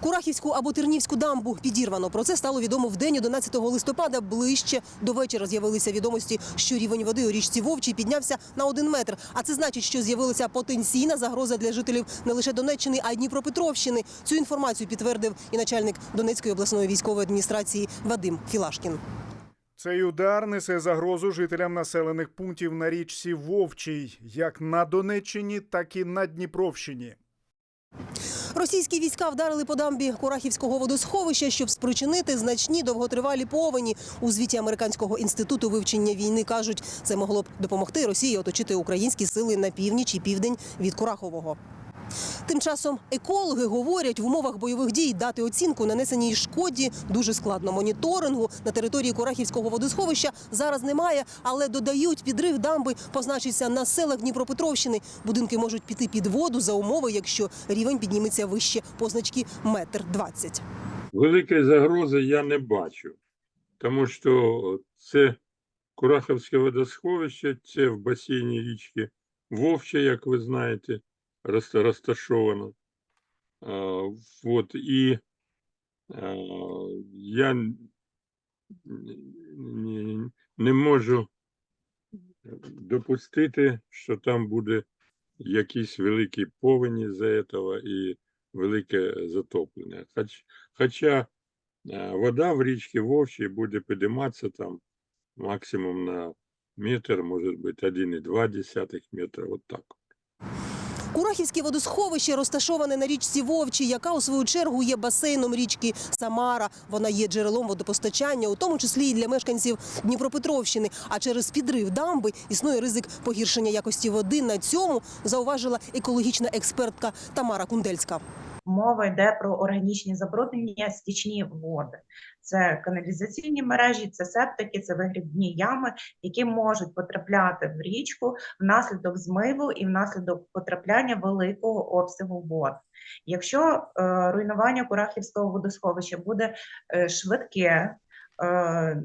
Курахівську або Тернівську дамбу підірвано. Про це стало відомо в день 11 листопада. Ближче до вечора з'явилися відомості, що рівень води у річці Вовчій піднявся на один метр. А це значить, що з'явилася потенційна загроза для жителів не лише Донеччини, а й Дніпропетровщини. Цю інформацію підтвердив і начальник Донецької обласної військової адміністрації Вадим Філашкін. Цей удар несе загрозу жителям населених пунктів на річці Вовчій, як на Донеччині, так і на Дніпровщині. Російські війська вдарили по дамбі Курахівського водосховища, щоб спричинити значні довготривалі повені. У звіті американського інституту вивчення війни кажуть, це могло б допомогти Росії оточити українські сили на північ і південь від Курахового. Тим часом екологи говорять, в умовах бойових дій дати оцінку нанесеній шкоді дуже складно. Моніторингу на території Курахівського водосховища зараз немає, але додають, підрив дамби позначиться на селах Дніпропетровщини. Будинки можуть піти під воду за умови, якщо рівень підніметься вище позначки метр двадцять. Великої загрози я не бачу, тому що це Курахівське водосховище, це в басейні річки Вовча, як ви знаєте, розташовано. Вот, і я не можу допустити, що там буде якісь великі повені за цього і велике затоплення. Хоч, хоча Вода в річці Вовчій буде підійматися там максимум на метр, може бути 1,2 метра, от так. Курахівське водосховище розташоване на річці Вовчі, яка у свою чергу є басейном річки Самара. Вона є джерелом водопостачання, у тому числі і для мешканців Дніпропетровщини. А через підрив дамби існує ризик погіршення якості води. На цьому зауважила екологічна експертка Тамара Кундельська. Мова йде про органічні забруднення, стічні води. Це каналізаційні мережі, це септики, це вигрібні ями, які можуть потрапляти в річку внаслідок змиву і внаслідок потрапляння великого обсягу вод. Якщо е, руйнування Курахівського водосховища буде е, швидке, е,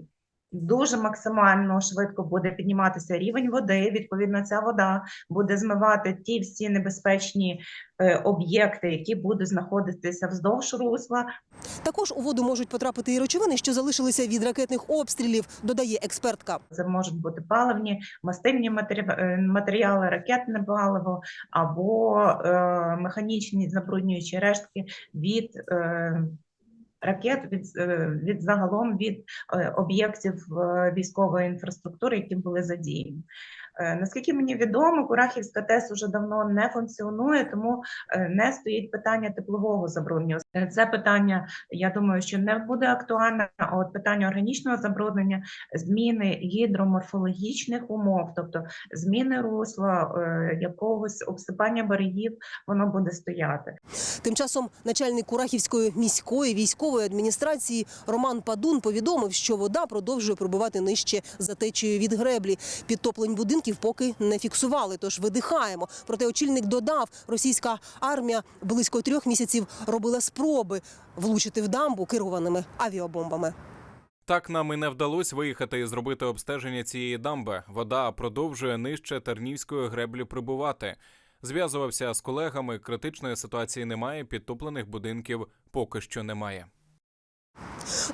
дуже максимально швидко буде підніматися рівень води. Відповідно, ця вода буде змивати ті всі небезпечні е, об'єкти, які будуть знаходитися вздовж русла, Також у воду можуть потрапити і речовини, що залишилися від ракетних обстрілів, додає експертка. Це можуть бути паливні, мастильні е, матеріали, ракетне паливо або е, механічні забруднюючі рештки від е, ракет, від, е, від загалом від е, об'єктів е, військової інфраструктури, які були задіяні. Е, Наскільки мені відомо, Курахівська ТЕС уже давно не функціонує, тому е, не стоїть питання теплового забруднення. Е, Це питання, я думаю, що не буде актуальне. От питання органічного забруднення, зміни гідроморфологічних умов, тобто зміни русла, якогось обсипання берегів, воно буде стояти. Тим часом начальник Курахівської міської військової адміністрації Роман Падун повідомив, що вода продовжує пробувати нижче за течією від греблі. Підтоплень будинків поки не фіксували, тож видихаємо. Проте очільник додав, російська армія близько трьох місяців робила спроби влучити в дамбу керованими авіабомбами. Так нам і не вдалося виїхати і зробити обстеження цієї дамби. Вода продовжує нижче Тернівської греблі прибувати. Зв'язувався з колегами. Критичної ситуації немає. Підтоплених будинків поки що немає.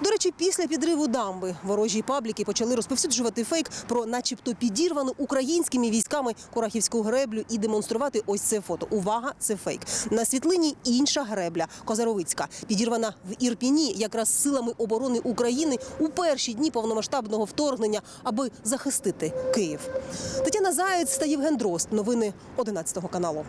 До речі, після підриву дамби ворожі пабліки почали розповсюджувати фейк про, начебто, підірвану українськими військами Курахівську греблю і демонструвати ось це фото. Увага, це фейк. На світлині інша гребля Козаровицька, підірвана в Ірпіні, якраз силами оборони України у перші дні повномасштабного вторгнення, аби захистити Київ. Тетяна Заєць та Євген Дрозд. Новини 11 каналу.